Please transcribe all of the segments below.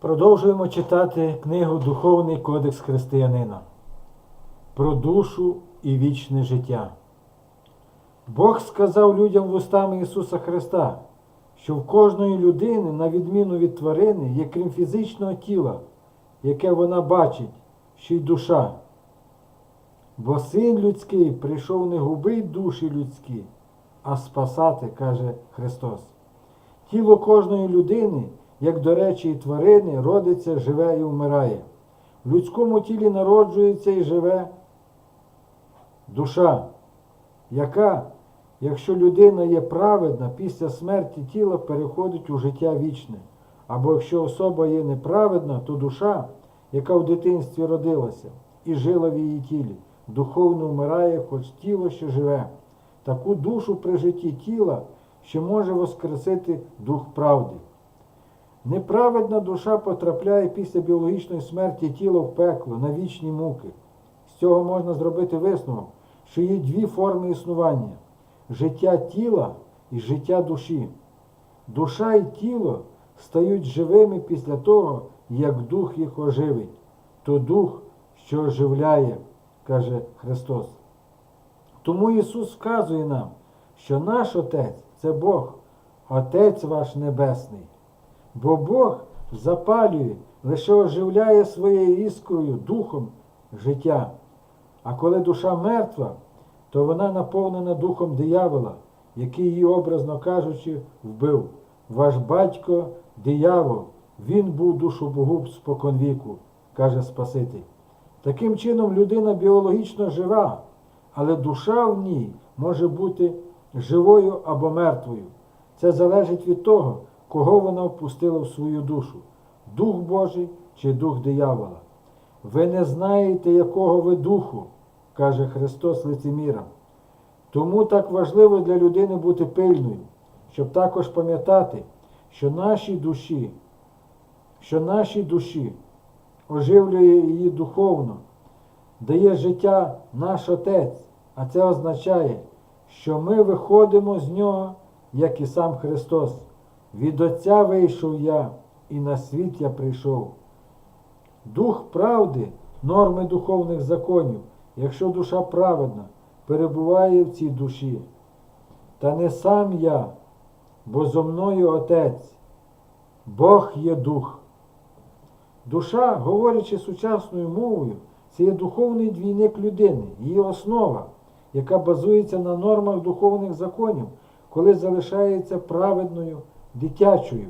Продовжуємо читати книгу Духовний Кодекс Християнина про душу і вічне життя. Бог сказав людям вустами Ісуса Христа, що в кожної людини, на відміну від тварини, є крім фізичного тіла, яке вона бачить, ще й душа. Бо син людський прийшов не губить душі людські, а спасати, каже Христос. Тіло кожної людини, як до речі, і тварини, родиться, живе і вмирає. В людському тілі народжується і живе душа, яка, якщо людина є праведна, після смерті тіла переходить у життя вічне. Або якщо особа є неправедна, то душа, яка в дитинстві родилася і жила в її тілі, духовно вмирає, хоч тіло ще живе. Таку душу при житті тіла ще може воскресити дух правди. Неправедна душа потрапляє після біологічної смерті тіла в пекло на вічні муки. З цього можна зробити висновок, що є дві форми існування життя тіла і життя душі. Душа і тіло стають живими після того, як дух їх оживить. То дух, що оживляє, каже Христос. Тому Ісус вказує нам, що наш Отець це Бог, Отець ваш Небесний. Бо Бог запалює, лише оживляє своєю іскрою, духом життя. А коли душа мертва, то вона наповнена духом диявола, який її, образно кажучи, вбив. Ваш батько диявол, він був душогуб споконвіку, каже Спаситель. Таким чином, людина біологічно жива, але душа в ній може бути живою або мертвою. Це залежить від того, кого вона впустила в свою душу Дух Божий чи дух диявола. Ви не знаєте, якого ви духу, каже Христос лицемірам. Тому так важливо для людини бути пильною, щоб також пам'ятати, що наші душі, що наші душі оживлює її духовно, дає життя наш Отець, а це означає, що ми виходимо з нього, як і сам Христос. Від Отця вийшов я, і на світ я прийшов. Дух правди, норми духовних законів, якщо душа праведна, перебуває в цій душі. Та не сам я, бо зо мною Отець, Бог є дух. Душа, говорячи сучасною мовою, це є духовний двійник людини, її основа, яка базується на нормах духовних законів, коли залишається праведною дитячою.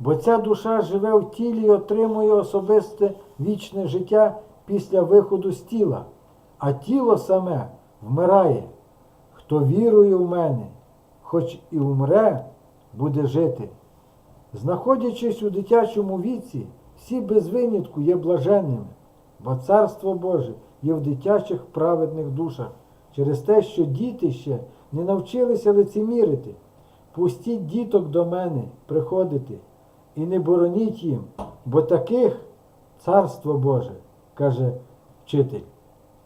Бо ця душа живе в тілі і отримує особисте вічне життя після виходу з тіла, а тіло саме вмирає. Хто вірує в мене, хоч і умре, буде жити. Знаходячись у дитячому віці, всі без винятку є блаженними, бо Царство Боже є в дитячих праведних душах через те, що діти ще не навчилися лицемірити. Пустіть діток до мене приходити і не бороніть їм, бо таких Царство Боже, каже вчитель.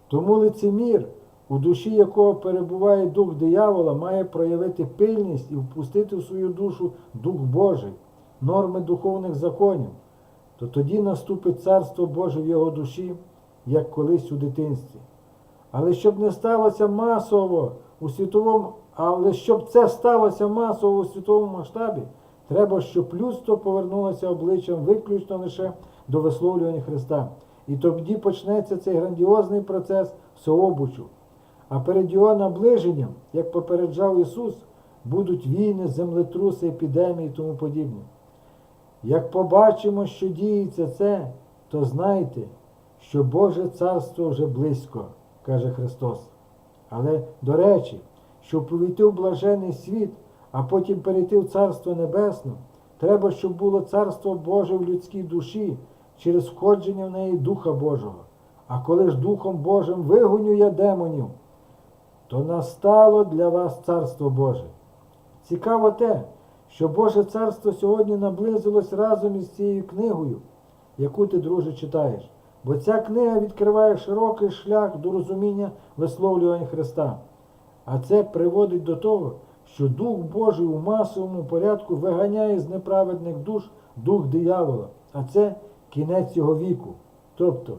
Тому лицемір, у душі якого перебуває дух диявола, має проявити пильність і впустити в свою душу Дух Божий, норми духовних законів, то тоді наступить Царство Боже в його душі, як колись у дитинстві. Але щоб не сталося масово у світовому, але щоб це сталося масово у світовому масштабі, треба, щоб людство повернулося обличчям виключно лише до висловлювання Христа. І тоді почнеться цей грандіозний процес всеобучу. А перед його наближенням, як попереджав Ісус, будуть війни, землетруси, епідемії і тому подібне. Як побачимо, що діється це, то знайте, що Боже Царство вже близько, каже Христос. Але, до речі, щоб увійти в блажений світ, а потім перейти в Царство Небесне, треба, щоб було Царство Боже в людській душі через входження в неї Духа Божого. А коли ж Духом Божим вигоню я демонів, то настало для вас Царство Боже. Цікаво те, що Боже Царство сьогодні наблизилось разом із цією книгою, яку ти, друже, читаєш. Бо ця книга відкриває широкий шлях до розуміння висловлювань Христа. А це приводить до того, що Дух Божий у масовому порядку виганяє з неправедних душ дух диявола, а це кінець його віку. Тобто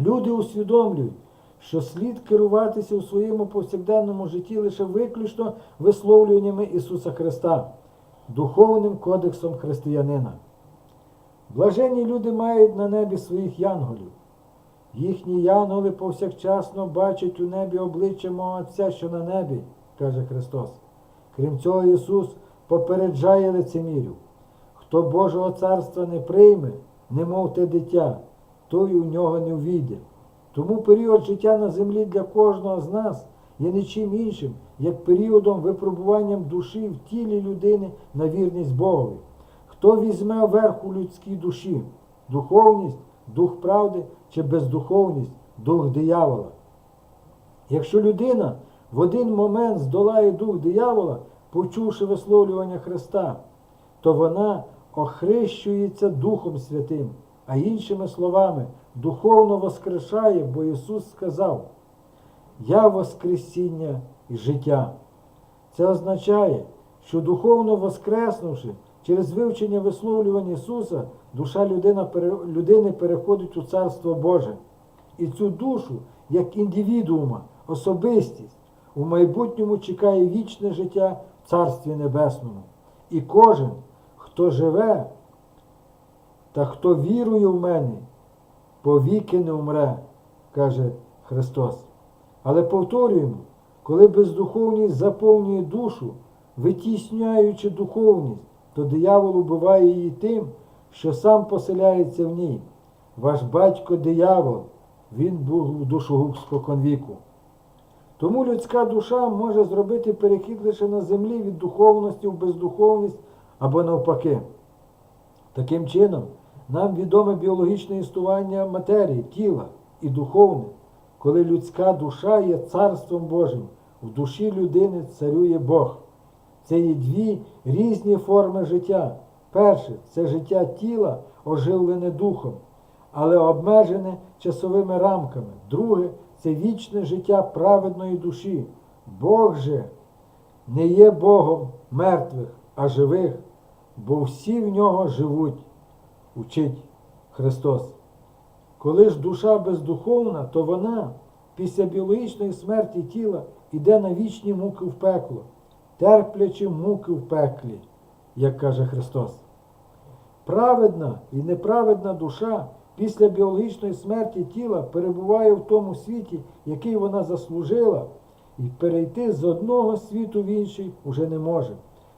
люди усвідомлюють, що слід керуватися у своєму повсякденному житті лише виключно висловлюваннями Ісуса Христа, духовним кодексом християнина. Блаженні люди мають на небі своїх янголів. Їхні янголи повсякчасно бачать у небі обличчя мого Отця, що на небі, каже Христос. Крім цього, Ісус попереджає лицемірів. Хто Божого царства не прийме, немов те дитя, той у нього не ввійде. Тому період життя на землі для кожного з нас є нічим іншим, як періодом випробуванням душі в тілі людини на вірність Богові. Хто візьме верх у людській душі духовність, дух правди чи бездуховність, дух диявола? Якщо людина в один момент здолає дух диявола, почувши висловлювання Христа, то вона охрещується Духом Святим, а іншими словами, духовно воскрешає, бо Ісус сказав: Я Воскресіння і життя. Це означає, що духовно воскреснувши через вивчення висловлювань Ісуса, душа людина, людини переходить у Царство Боже. І цю душу, як індивідуума, особистість, у майбутньому чекає вічне життя в Царстві Небесному. І кожен, хто живе та хто вірує в мене, повіки не умре, каже Христос. Але повторюємо, коли бездуховність заповнює душу, витісняючи духовність, то диявол убиває її тим, що сам поселяється в ній. Ваш батько диявол, він був душогуб споконвіку. Тому людська душа може зробити перехід лише на землі від духовності в бездуховність або навпаки. Таким чином, нам відоме біологічне існування матерії, тіла і духовне, коли людська душа є царством Божим, в душі людини царює Бог. Це є дві різні форми життя. Перше це життя тіла, оживлене духом, але обмежене часовими рамками. Друге це вічне життя праведної душі. Бог же не є Богом мертвих, а живих, бо всі в нього живуть, учить Христос. Коли ж душа бездуховна, то вона після біологічної смерті тіла йде на вічні муки в пекло, терплячи муки в пеклі, як каже Христос. Праведна і неправедна душа після біологічної смерті тіла перебуває в тому світі, який вона заслужила, і перейти з одного світу в інший уже не може.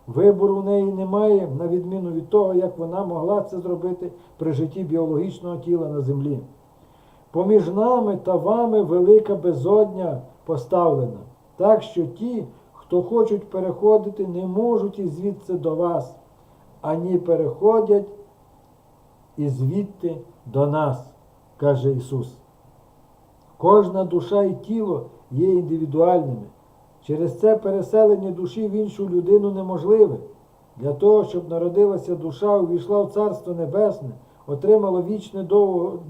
Вибору в неї немає, на відміну від того, як вона могла це зробити при житті біологічного тіла на землі. Поміж нами та вами велика безодня поставлена, так що ті, хто хочуть переходити, не можуть і звідси до вас, ані переходять і звідти до нас, каже Ісус. Кожна душа і тіло є індивідуальними. Через це переселення душі в іншу людину неможливе. Для того, щоб народилася душа, увійшла в Царство Небесне, отримала вічне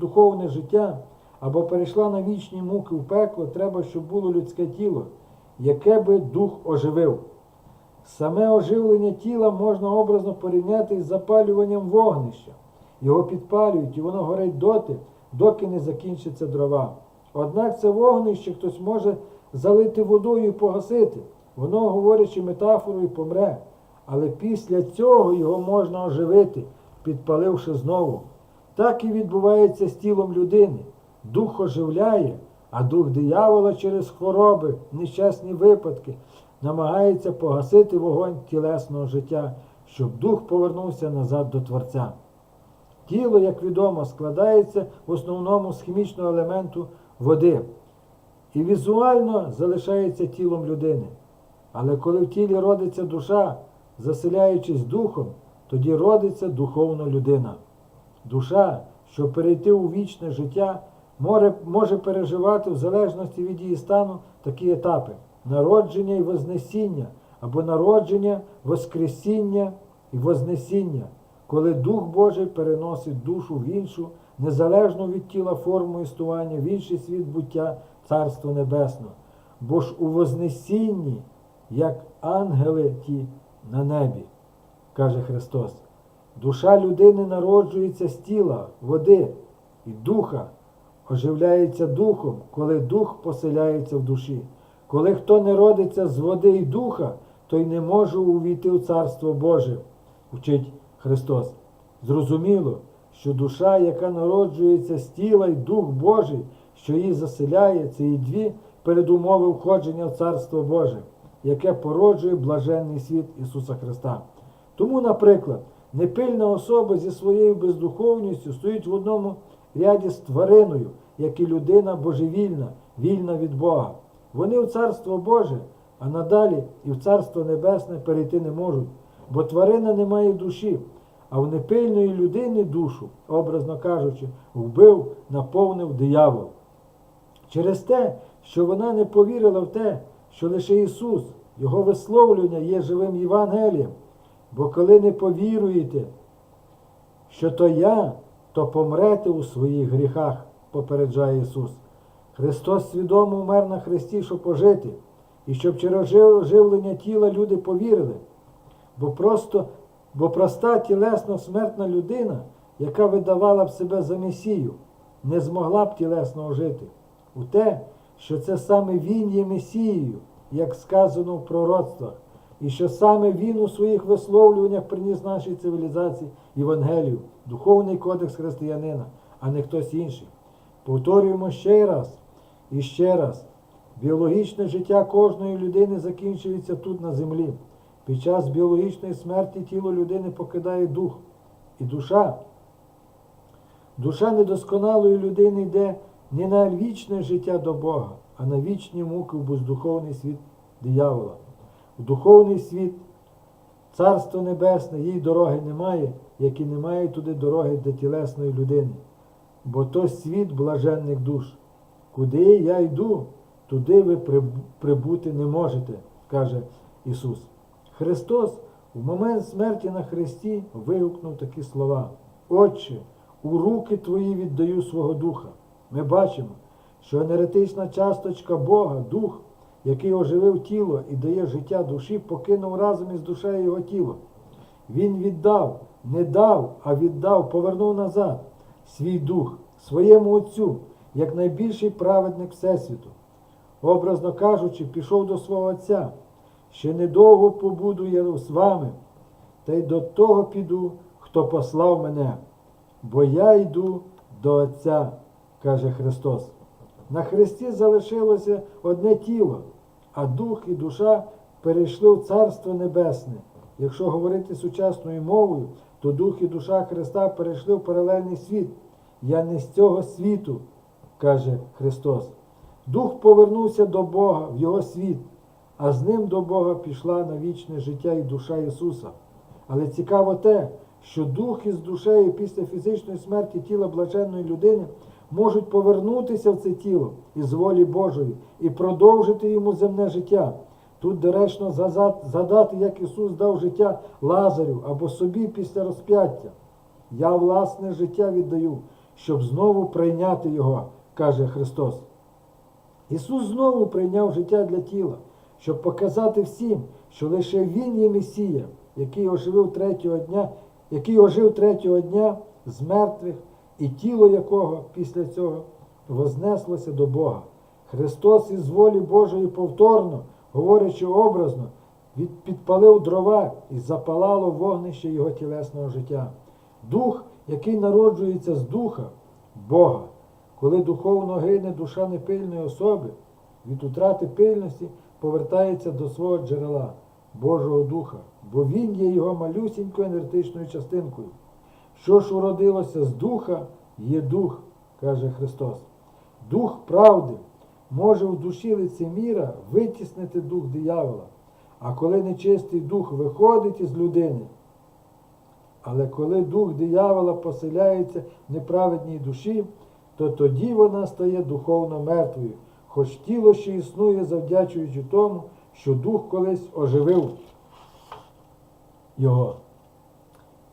духовне життя або перейшла на вічні муки в пекло, треба, щоб було людське тіло, яке би дух оживив. Саме оживлення тіла можна образно порівняти із запалюванням вогнища. Його підпалюють, і воно горить доти, доки не закінчиться дрова. Однак це вогнище хтось може залити водою і погасити. Воно, говорячи метафорою, помре. Але після цього його можна оживити, підпаливши знову. Так і відбувається з тілом людини. Дух оживляє, а дух диявола через хвороби, нещасні випадки намагається погасити вогонь тілесного життя, щоб дух повернувся назад до Творця. Тіло, як відомо, складається в основному з хімічного елементу води і візуально залишається тілом людини. Але коли в тілі родиться душа, заселяючись духом, тоді родиться духовна людина. Душа, щоб перейти у вічне життя, може, може переживати в залежності від її стану такі етапи: народження і вознесіння, або народження, воскресіння і вознесіння, коли Дух Божий переносить душу в іншу, незалежно від тіла форму існування, в інший світ буття Царство Небесного. Бо ж у Вознесінні, як ангели ті на небі, каже Христос. Душа людини народжується з тіла, води і духа, оживляється духом, коли дух поселяється в душі. Коли хто не родиться з води і духа, той не може увійти в Царство Боже, вчить Христос. Зрозуміло, що душа, яка народжується з тіла і Дух Божий, що її заселяє, це і дві передумови входження в Царство Боже, яке породжує блаженний світ Ісуса Христа. Тому, наприклад, непильна особа зі своєю бездуховністю стоїть в одному ряді з твариною, як і людина божевільна, вільна від Бога. Вони в Царство Боже, а надалі і в Царство Небесне перейти не можуть, бо тварина не має душі, а в непильної людини душу, образно кажучи, вбив, наповнив диявол. Через те, що вона не повірила в те, що лише Ісус, Його висловлювання є живим Євангелієм. Бо коли не повіруєте, що то я, то помрете у своїх гріхах, попереджає Ісус. Христос свідомо вмер на Христі, щоб пожити, і щоб через живлення тіла люди повірили. Бо просто, бо проста тілесно смертна людина, яка видавала б себе за Месію, не змогла б тілесно жити. У те, що це саме Він є Месією, як сказано в пророцтвах, і що саме Він у своїх висловлюваннях приніс нашій цивілізації Євангелію, духовний кодекс християнина, а не хтось інший. Повторюємо ще раз і ще раз. Біологічне життя кожної людини закінчується тут на землі. Під час біологічної смерті тіло людини покидає дух і душа. Душа недосконалої людини йде не на вічне життя до Бога, а на вічні муки в бездуховний світ диявола. В духовний світ, Царство Небесне, їй дороги немає, як і немає туди дороги для тілесної людини. Бо то світ блаженних душ. Куди я йду, туди ви прибути не можете, каже Ісус. Христос в момент смерті на Христі вигукнув такі слова. Отче, у руки Твої віддаю свого духа. Ми бачимо, що енергетична часточка Бога, дух, який оживив тіло і дає життя душі, покинув разом із душею його тіло. Він віддав, не дав, а віддав, повернув назад свій дух, своєму Отцю, як найбільший праведник Всесвіту. Образно кажучи, пішов до свого Отця. Ще недовго побуду я з вами, та й до того піду, хто послав мене. Бо я йду до Отця, каже Христос. На Христі залишилося одне тіло, а дух і душа перейшли в Царство Небесне. Якщо говорити сучасною мовою, то дух і душа Христа перейшли в паралельний світ. Я не з цього світу, каже Христос. Дух повернувся до Бога в Його світ, а з ним до Бога пішла на вічне життя і душа Ісуса. Але цікаво те, що дух із душею після фізичної смерті тіла блаженної людини можуть повернутися в це тіло із волі Божої і продовжити йому земне життя. Тут доречно згадати, як Ісус дав життя Лазарю або собі після розп'яття. Я власне життя віддаю, щоб знову прийняти його, каже Христос. Ісус знову прийняв життя для тіла, щоб показати всім, що лише Він є Месія, який оживив третього дня, який ожив третього дня з мертвих, і тіло якого після цього вознеслося до Бога. Христос із волі Божої повторно, говорячи образно, підпалив дрова і запалало вогнище його тілесного життя. Дух, який народжується з духа Бога. Коли духовно гине душа непильної особи, від утрати пильності повертається до свого джерела Божого Духа, бо Він є його малюсінькою енергетичною частинкою. Що ж уродилося з духа, є дух, каже Христос. Дух правди може в душі лицеміра витіснити дух диявола. А коли нечистий дух виходить із людини, але коли дух диявола поселяється в неправедній душі, то тоді вона стає духовно мертвою, хоч тіло ще існує, завдячуючи тому, що дух колись оживив його.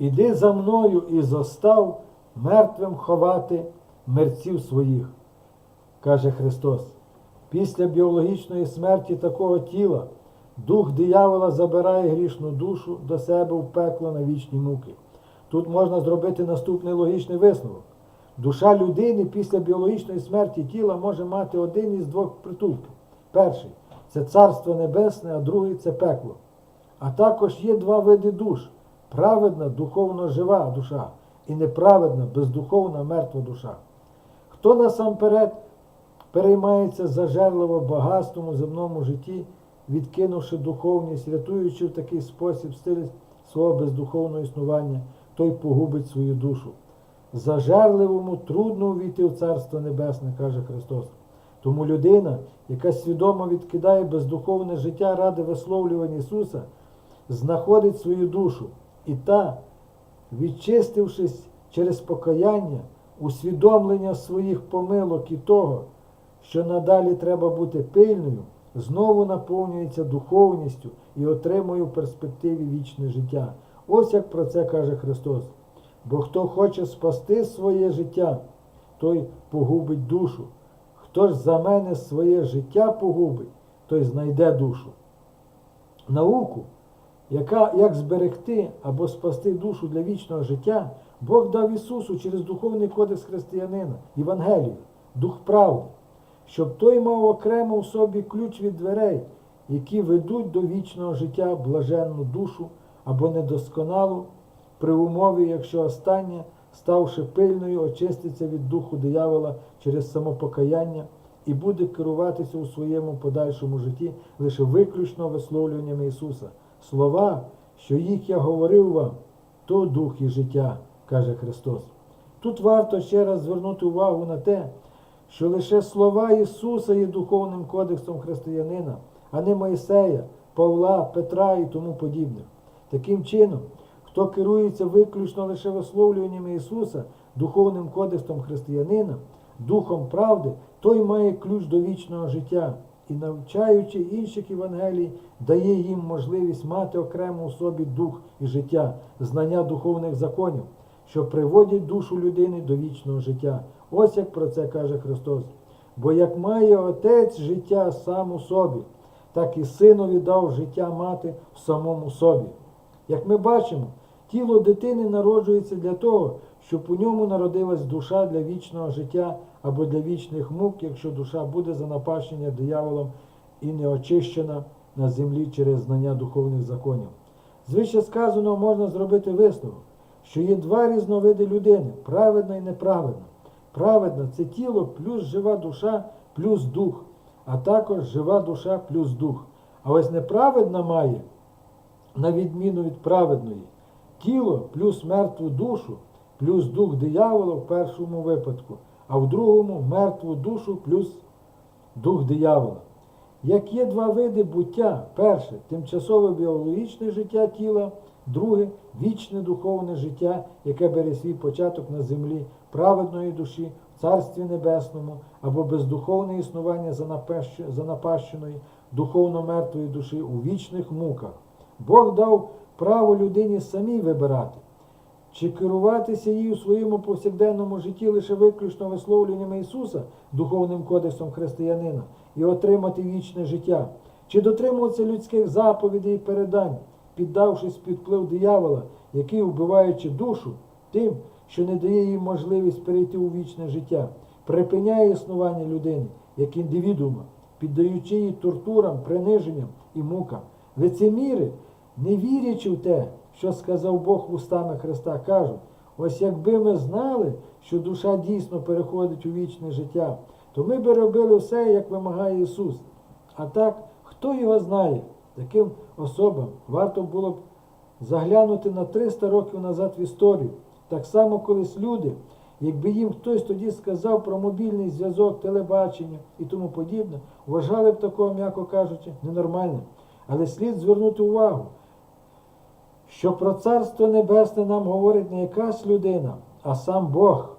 Іди за мною і зостав мертвим ховати мерців своїх, каже Христос. Після біологічної смерті такого тіла дух диявола забирає грішну душу до себе в пекло на вічні муки. Тут можна зробити наступний логічний висновок. Душа людини після біологічної смерті тіла може мати один із двох притулків. Перший це царство небесне, а другий це пекло. А також є два види душ: праведна, духовно жива душа і неправедна, бездуховна мертва душа. Хто насамперед переймається зажерливо у земному житті, відкинувши духовність, рятуючи в такий спосіб стиль свого бездуховного існування, той погубить свою душу. Зажерливому трудно увійти в Царство Небесне, каже Христос. Тому людина, яка свідомо відкидає бездуховне життя ради висловлювання Ісуса, знаходить свою душу, і та, відчистившись через покаяння, усвідомлення своїх помилок і того, що надалі треба бути пильною, знову наповнюється духовністю і отримує в перспективі вічне життя. Ось як про це каже Христос. Бо хто хоче спасти своє життя, той погубить душу. Хто ж за мене своє життя погубить, той знайде душу. Науку, яка як зберегти або спасти душу для вічного життя, Бог дав Ісусу через духовний кодекс християнина, Євангелію, дух правди, щоб той мав окремо в собі ключ від дверей, які ведуть до вічного життя блаженну душу або недосконалу, при умові, якщо остання, ставши пильною, очиститься від духу диявола через самопокаяння і буде керуватися у своєму подальшому житті лише виключно висловлюваннями Ісуса. Слова, що їх я говорив вам, то дух і життя, каже Христос. Тут варто ще раз звернути увагу на те, що лише слова Ісуса є духовним кодексом християнина, а не Моїсея, Павла, Петра і тому подібних. Таким чином, хто керується виключно лише висловлюваннями Ісуса, духовним кодексом християнина, духом правди, той має ключ до вічного життя і, навчаючи інших Євангелій, дає їм можливість мати окремо у собі дух і життя, знання духовних законів, що приводять душу людини до вічного життя. Ось як про це каже Христос. Бо як має Отець життя сам у собі, так і синові дав життя мати в самому собі. Як ми бачимо, тіло дитини народжується для того, щоб у ньому народилась душа для вічного життя або для вічних мук, якщо душа буде занапащена дияволом і не очищена на землі через знання духовних законів. Звище сказаного можна зробити висновок, що є два різновиди людини праведна і неправедна. Праведна це тіло плюс жива душа плюс дух, а також жива душа плюс дух. А ось неправедна має, на відміну від праведної, тіло плюс мертву душу, плюс дух диявола в першому випадку, а в другому мертву душу плюс дух диявола. Як є два види буття: перше тимчасове біологічне життя тіла, друге вічне духовне життя, яке бере свій початок на землі праведної душі, в Царстві Небесному або бездуховне існування занапащ- занапащеної, духовно мертвої душі у вічних муках. Бог дав право людині самій вибирати, чи керуватися їй у своєму повсякденному житті лише виключно висловлюваннями Ісуса, духовним кодексом християнина, і отримати вічне життя, чи дотримуватися людських заповідей і передань, піддавшись під вплив диявола, який, вбиваючи душу, тим, що не дає їй можливість перейти у вічне життя, припиняє існування людини як індивідуума, піддаючи її тортурам, приниженням і мукам. Лицеміри, не вірячи в те, що сказав Бог устами Христа, кажуть, ось якби ми знали, що душа дійсно переходить у вічне життя, то ми би робили все, як вимагає Ісус. А так, хто його знає? Таким особам варто було б заглянути на 300 років назад в історію. Так само колись люди, якби їм хтось тоді сказав про мобільний зв'язок, телебачення і тому подібне, вважали б такого, м'яко кажучи, ненормальним. Але слід звернути увагу, що про Царство Небесне нам говорить не якась людина, а сам Бог.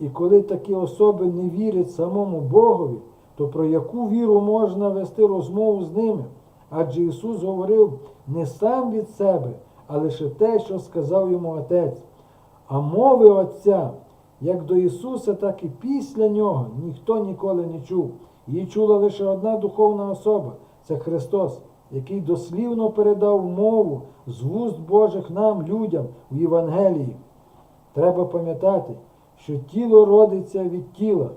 І коли такі особи не вірять самому Богові, то про яку віру можна вести розмову з ними? Адже Ісус говорив не сам від себе, а лише те, що сказав йому Отець. А мови Отця, як до Ісуса, так і після Нього, ніхто ніколи не чув. Її чула лише одна духовна особа це Христос, який дослівно передав мову з вуст Божих нам, людям, в Євангелії. Треба пам'ятати, що тіло родиться від тіла.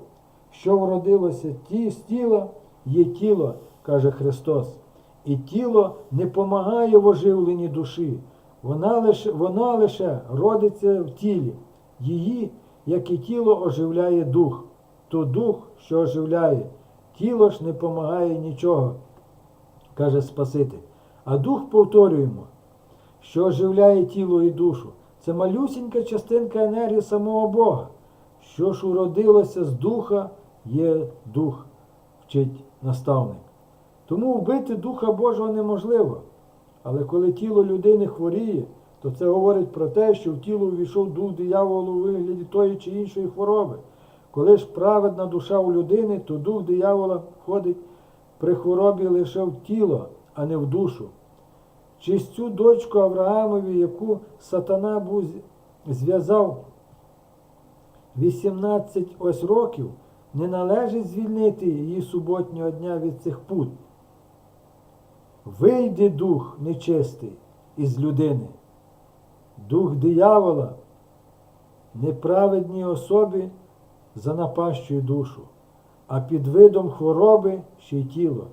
Що вродилося ті з тіла, є тіло, каже Христос. І тіло не помагає в оживленні душі. Вона лише, вона лише родиться в тілі. Її, як і тіло, оживляє дух. То дух, що оживляє, тіло ж не помагає нічого, каже Спаситель. А дух повторюємо, що оживляє тіло і душу. Це малюсінька частинка енергії самого Бога. Що ж уродилося з духа, є дух, вчить наставник. Тому вбити Духа Божого неможливо. Але коли тіло людини хворіє, то це говорить про те, що в тіло увійшов дух дияволу у вигляді тої чи іншої хвороби. Коли ж праведна душа у людини, то дух диявола входить при хворобі лише в тіло, а не в душу. Через цю дочку Авраамові, яку сатана був зв'язав 18 ось років, не належить звільнити її суботнього дня від цих пут. Вийде дух нечистий із людини, дух диявола, неправедній особі занапащує душу, а під видом хвороби ще й тіло.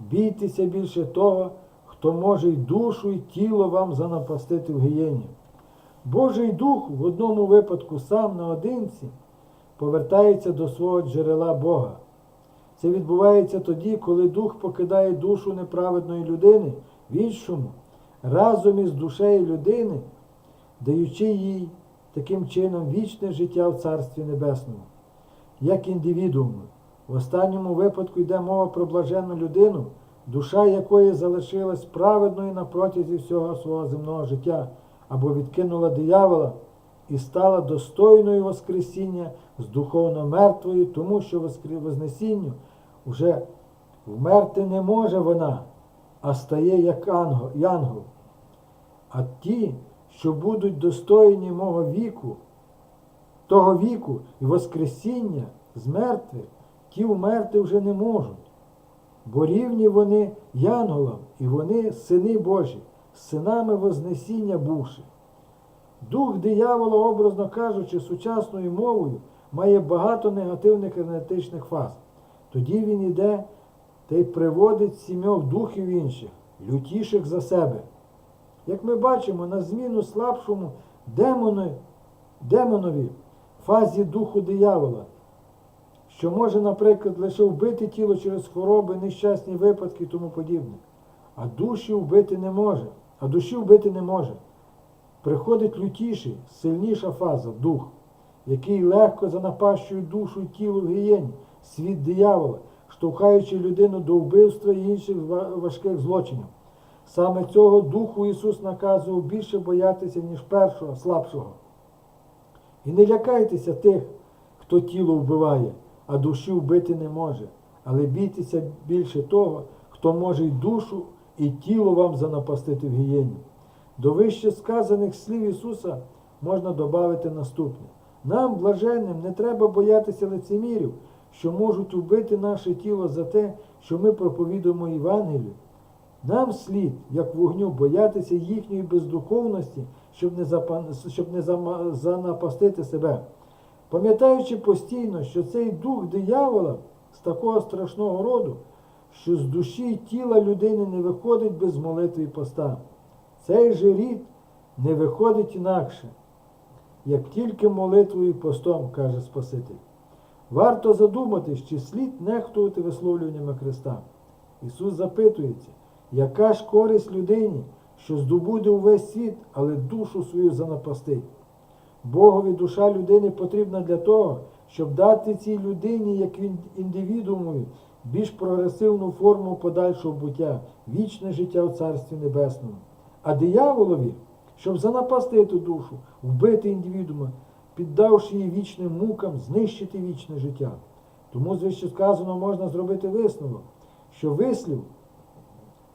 Бійтеся більше того, хто може й душу, і тіло вам занапастити в гієні. Божий дух в одному випадку сам наодинці повертається до свого джерела Бога. Це відбувається тоді, коли дух покидає душу неправедної людини в іншому, разом із душею людини, даючи їй таким чином вічне життя в Царстві Небесному. Як індивідуум, в останньому випадку йде мова про блаженну людину, душа якої залишилась праведною на протязі всього свого земного життя, або відкинула диявола і стала достойною Воскресіння з духовно мертвою, тому що Вознесінню вже вмерти не може вона, а стає як ангел. А ті, що будуть достойні мого віку, того віку і Воскресіння з мертвих, ті вмерти вже не можуть. Бо рівні вони янголам, і вони сини Божі, синами Вознесіння бувши. Дух диявола, образно кажучи, сучасною мовою, має багато негативних енергетичних фаз. Тоді він іде та й приводить сімьох духів інших, лютіших за себе. Як ми бачимо, на зміну слабшому демону, демонові фазі духу диявола, що може, наприклад, лише вбити тіло через хвороби, нещасні випадки і тому подібне. А душі вбити не може, а душі вбити не може. Приходить лютіший, сильніша фаза, дух, який легко занапащує душу і тіло в гієні, світ диявола, штовхаючи людину до вбивства і інших важких злочинів. Саме цього духу Ісус наказував більше боятися, ніж першого, слабшого. І не лякайтеся тих, хто тіло вбиває, а душі вбити не може. Але бійтеся більше того, хто може й душу, і тіло вам занапастити в гієні. До вище сказаних слів Ісуса можна додати наступне. Нам, блаженним, не треба боятися лицемірів, що можуть вбити наше тіло за те, що ми проповідуємо Євангелію. Нам слід, як вогню, боятися їхньої бездуховності, щоб не, запа- щоб не зама- занапастити себе. Пам'ятаючи постійно, що цей дух диявола з такого страшного роду, що з душі і тіла людини не виходить без молитви і поста. Цей же рід не виходить інакше, як тільки молитвою і постом, каже Спаситель. Варто задуматись, чи слід нехтувати висловлюваннями Христа. Ісус запитується, яка ж користь людині, що здобуде увесь світ, але душу свою занапастить. Богові душа людини потрібна для того, щоб дати цій людині, як він індивідуумові, більш прогресивну форму подальшого буття, вічне життя в Царстві Небесному. А дияволові, щоб занапастити душу, вбити індивідуума, піддавши її вічним мукам, знищити вічне життя. Тому, звище сказано, можна зробити висновок, що вислів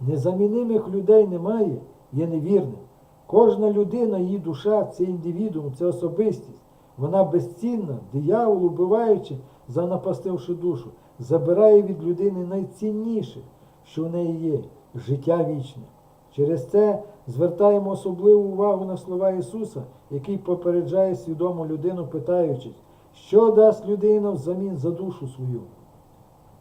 незамінимих людей немає, є невірним. Кожна людина, її душа це індивідуум, це особистість. Вона безцінна, диявол, убиваючи, занапастивши душу, забирає від людини найцінніше, що в неї є життя вічне. Через це звертаємо особливу увагу на слова Ісуса, який попереджає свідому людину, питаючись, що дасть людина взамін за душу свою.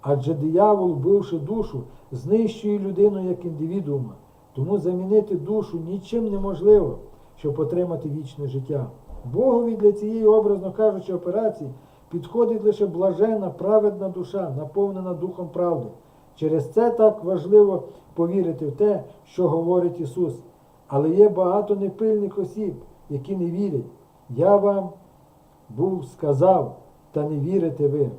Адже диявол, вбивши душу, знищує людину як індивідуума, тому замінити душу нічим неможливо, щоб отримати вічне життя. Богові для цієї, образно кажучи, операції підходить лише блажена, праведна душа, наповнена Духом правди. Через це так важливо повірити в те, що говорить Ісус. Але є багато непильних осіб, які не вірять. Я вам був сказав, та не вірите ви.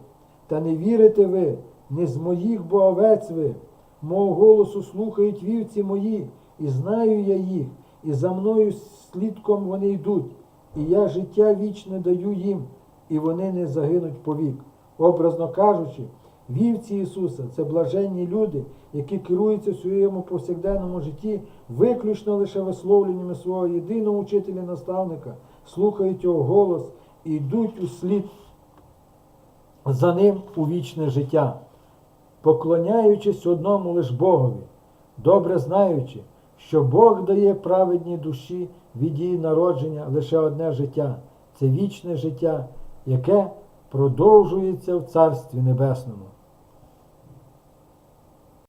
Та не вірите ви, не з моїх бо овець ви. Мого голосу слухають вівці мої, і знаю я їх, і за мною слідком вони йдуть, і я життя вічне даю їм, і вони не загинуть повік. Образно кажучи, вівці Ісуса це блаженні люди, які керуються в своєму повсякденному житті виключно лише висловленнями свого єдиного учителя наставника, слухають його голос і йдуть у слід за ним у вічне життя, поклоняючись одному лиш Богові, добре знаючи, що Бог дає праведній душі від її народження лише одне життя це вічне життя, яке продовжується в Царстві Небесному.